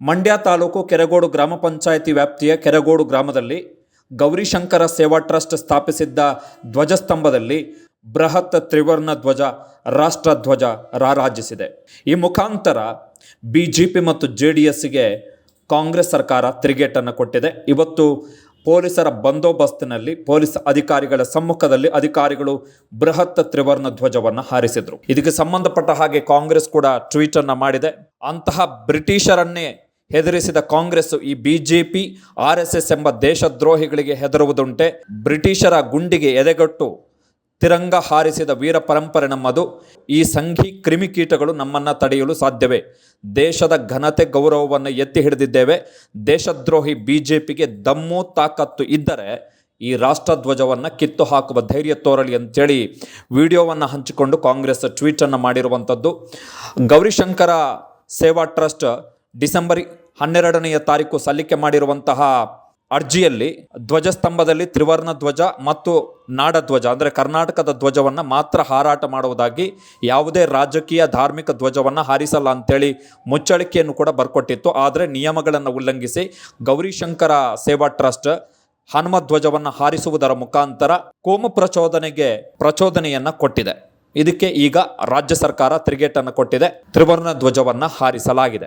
ಮಂಡ್ಯ ತಾಲೂಕು ಕೆರಗೋಡು ಗ್ರಾಮ ಪಂಚಾಯಿತಿ ವ್ಯಾಪ್ತಿಯ ಕೆರಗೋಡು ಗ್ರಾಮದಲ್ಲಿ ಗೌರಿಶಂಕರ ಸೇವಾ ಟ್ರಸ್ಟ್ ಸ್ಥಾಪಿಸಿದ್ದ ಧ್ವಜಸ್ತಂಭದಲ್ಲಿ ಬೃಹತ್ ತ್ರಿವರ್ಣ ಧ್ವಜ, ರಾಷ್ಟ್ರ ಧ್ವಜ ರಾರಾಜಿಸಿದೆ. ಈ ಮುಖಾಂತರ ಬಿಜೆಪಿ ಮತ್ತು ಜೆ ಡಿ ಎಸ್ಗೆ ಕಾಂಗ್ರೆಸ್ ಸರ್ಕಾರ ತಿರುಗೇಟನ್ನು ಕೊಟ್ಟಿದೆ. ಇವತ್ತು ಪೊಲೀಸರ ಬಂದೋಬಸ್ತಿನಲ್ಲಿ ಪೊಲೀಸ್ ಅಧಿಕಾರಿಗಳ ಸಮ್ಮುಖದಲ್ಲಿ ಅಧಿಕಾರಿಗಳು ಬೃಹತ್ ತ್ರಿವರ್ಣ ಧ್ವಜವನ್ನು ಹಾರಿಸಿದರು. ಇದಕ್ಕೆ ಸಂಬಂಧಪಟ್ಟ ಹಾಗೆ ಕಾಂಗ್ರೆಸ್ ಕೂಡ ಟ್ವೀಟನ್ನು ಮಾಡಿದೆ. ಅಂತಹ ಬ್ರಿಟಿಷರನ್ನೇ ಹೆದರಿಸಿದ ಕಾಂಗ್ರೆಸ್ ಈ ಬಿಜೆಪಿ, ಆರ್ ಎಸ್ ಎಸ್ ಎಂಬ ದೇಶದ್ರೋಹಿಗಳಿಗೆ ಹೆದರುವುದುಂಟೆ. ಬ್ರಿಟಿಷರ ಗುಂಡಿಗೆ ಎದೆಗಟ್ಟು ತಿರಂಗ ಹಾರಿಸಿದ ವೀರ ಪರಂಪರೆ ನಮ್ಮದು. ಈ ಸಂಘಿ ಕ್ರಿಮಿಕೀಟಗಳು ನಮ್ಮನ್ನು ತಡೆಯಲು ಸಾಧ್ಯವೇ? ದೇಶದ ಘನತೆ ಗೌರವವನ್ನು ಎತ್ತಿ ಹಿಡಿದಿದ್ದೇವೆ. ದೇಶದ್ರೋಹಿ ಬಿಜೆಪಿಗೆ ದಮ್ಮು ತಾಕತ್ತು ಇದ್ದರೆ ಈ ರಾಷ್ಟ್ರಧ್ವಜವನ್ನು ಕಿತ್ತು ಹಾಕುವ ಧೈರ್ಯ ತೋರಲಿ ಅಂತೇಳಿ ವಿಡಿಯೋವನ್ನು ಹಂಚಿಕೊಂಡು ಕಾಂಗ್ರೆಸ್ ಟ್ವೀಟನ್ನು ಮಾಡಿರುವಂಥದ್ದು. ಗೌರಿಶಂಕರ ಸೇವಾ ಟ್ರಸ್ಟ್ ಡಿಸೆಂಬರ್ ಹನ್ನೆರಡನೆಯ ತಾರೀಕು ಸಲ್ಲಿಕೆ ಮಾಡಿರುವಂತಹ ಅರ್ಜಿಯಲ್ಲಿ ಧ್ವಜಸ್ತಂಭದಲ್ಲಿ ತ್ರಿವರ್ಣ ಧ್ವಜ ಮತ್ತು ನಾಡಧ್ವಜ ಅಂದರೆ ಕರ್ನಾಟಕದ ಧ್ವಜವನ್ನು ಮಾತ್ರ ಹಾರಾಟ ಮಾಡುವುದಾಗಿ ಯಾವುದೇ ರಾಜಕೀಯ ಧಾರ್ಮಿಕ ಧ್ವಜವನ್ನು ಹಾರಿಸಲ್ಲ ಅಂತೇಳಿ ಮುಚ್ಚಳಿಕೆಯನ್ನು ಕೂಡ ಬರ್ಕೊಟ್ಟಿತ್ತು. ಆದರೆ ನಿಯಮಗಳನ್ನು ಉಲ್ಲಂಘಿಸಿ ಗೌರಿಶಂಕರ ಸೇವಾ ಟ್ರಸ್ಟ್ ಹನುಮ ಧ್ವಜವನ್ನು ಹಾರಿಸುವುದರ ಮುಖಾಂತರ ಕೋಮ ಪ್ರಚೋದನೆಗೆ ಪ್ರಚೋದನೆಯನ್ನು ಕೊಟ್ಟಿದೆ. ಇದಕ್ಕೆ ಈಗ ರಾಜ್ಯ ಸರ್ಕಾರ ತಿರುಗೇಟನ್ನು ಕೊಟ್ಟಿದೆ. ತ್ರಿವರ್ಣ ಧ್ವಜವನ್ನು ಹಾರಿಸಲಾಗಿದೆ.